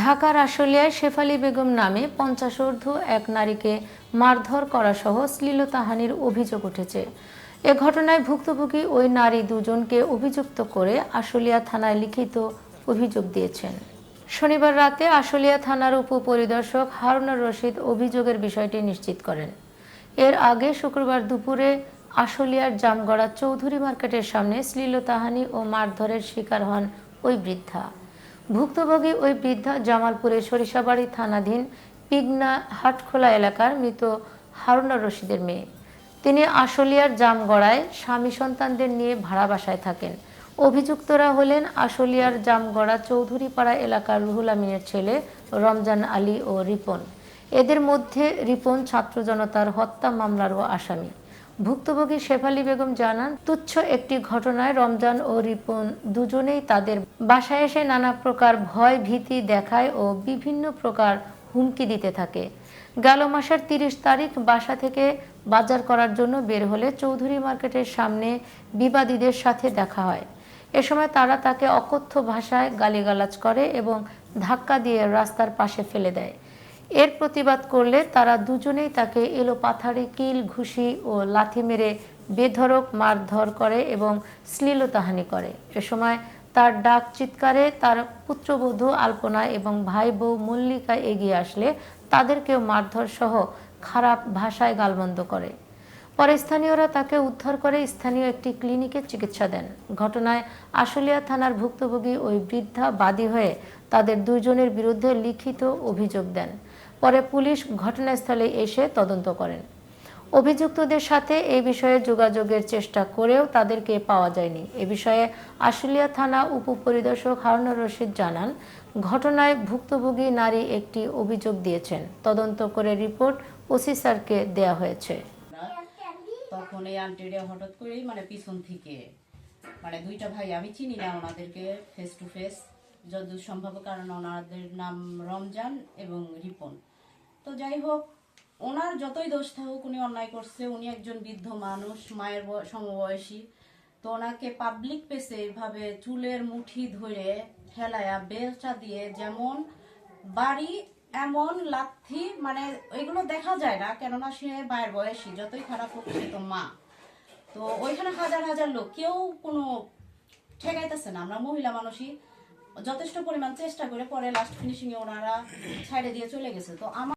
ঢাকার আশুলিয়ায় শেফালি বেগম নামে পঞ্চাশোর্ধ্ব এক নারীকে মারধর করা সহ শ্লীলতাহানির অভিযোগ উঠেছে। এ ঘটনায় ভুক্তভোগী ওই নারী দুজনকে অভিযুক্ত করে আশুলিয়া থানায় লিখিত অভিযোগ দিয়েছেন। শনিবার রাতে আশুলিয়া থানার উপপরিদর্শক হারুনুর রশিদ অভিযোগের বিষয়টি নিশ্চিত করেন। এর আগে শুক্রবার দুপুরে আশুলিয়ার জামগড়া চৌধুরী মার্কেটের সামনে শ্লীলতাহানি ও মারধরের শিকার হন ওই বৃদ্ধা। ভুক্তভোগী ওই বৃদ্ধা জামালপুরের সরিষাবাড়ি থানাধীন পিগনা হাটখোলা এলাকার মৃত হারুনা রশিদের মেয়ে। তিনি আশুলিয়ার জামগড়ায় স্বামী সন্তানদের নিয়ে ভাড়া বাসায় থাকেন। অভিযুক্তরা হলেন আশুলিয়ার জামগড়া চৌধুরীপাড়া এলাকার রুহুল আমিনের ছেলে রমজান আলী ও রিপন। এদের মধ্যে রিপন ছাত্র জনতার হত্যা মামলারও আসামি। ভুক্তভোগী শেফালি বেগম জানান, তুচ্ছ একটি ঘটনায় রমজান ও রিপন দুজনেই তাদের বাসায় এসে নানা প্রকার ভয় ভীতি দেখায় ও বিভিন্ন প্রকার হুমকি দিতে থাকে। গেল মাসের তিরিশ তারিখ বাসা থেকে বাজার করার জন্য বের হলে চৌধুরী মার্কেটের সামনে বিবাদীদের সাথে দেখা হয়। এ সময় তারা তাকে অকথ্য ভাষায় গালিগালাজ করে এবং ধাক্কা দিয়ে রাস্তার পাশে ফেলে দেয়। এর প্রতিবাদ করলে তারা দুজনেই তাকে এলো পাথারি কিল, ঘুষি ও লাথি মেরে বেধড়ক, মারধর করে এবং শ্লীলতাহানি করে। এ সময় তার ডাক চিৎকারে তার পুত্রবধূ আলপনা এবং ভাই বউ মল্লিকা এগিয়ে আসলে তাদেরকেও মারধর সহ খারাপ ভাষায় গালমন্দ করে। পরে স্থানীয়রা তাকে উদ্ধার করে স্থানীয় একটি ক্লিনিকে চিকিৎসা দেন। ঘটনায় আশুলিয়া থানার ভুক্তভোগী ওই বৃদ্ধা বাদী হয়ে তাদের দুইজনের বিরুদ্ধে লিখিত অভিযোগ দেন। পরে পুলিশ ঘটনাস্থলে এসে তদন্ত করেন। অভিযুক্তদের সাথে এই বিষয়ে যোগাযোগের চেষ্টা করেও তাদেরকে পাওয়া যায়নি। এ বিষয়ে আশুলিয়া থানা উপপরিদর্শক হারুনুর রশিদ জানান, ঘটনায় ভুক্তভোগী নারী একটি অভিযোগ দিয়েছেন। তদন্ত করে রিপোর্ট ওসি স্যারকে দেয়া হয়েছে। তখন এই আন্টিরা হঠাৎ করেই মানে পিছন থেকে মানে দুইটা ভাই, আমি চিনি না ওনাদেরকে ফেস টু ফেস যতদূর সম্ভব কারণ ওনাদের নাম রমজান এবং রিপন। তো যাই হোক ওনার যতই দোষ থাকুক, উনি অন্যায় করছে, উনি একজন বৃদ্ধ মানুষ, মায়ের সমবয়সী। তো ওনাকে পাবলিক পেসে এভাবে চুলের মুঠি ধরে ঠেলায়া বেলচা দিয়ে যেমন বাড়ি এমন লাথি মানে এগুলো দেখা যায় না, কেননা সে মায়ের বয়সী, যতই খারাপ সে তো মা। তো ওইখানে হাজার হাজার লোক, কেউ কোনো ঠেকাইতেছে না, আমরা মহিলা মানুষই যথেষ্ট পরিমাণ চেষ্টা করে পরে লাস্ট ফিনিশিং এ ওনারা ছাইড়ে দিয়ে চলে গেছে। তো আমার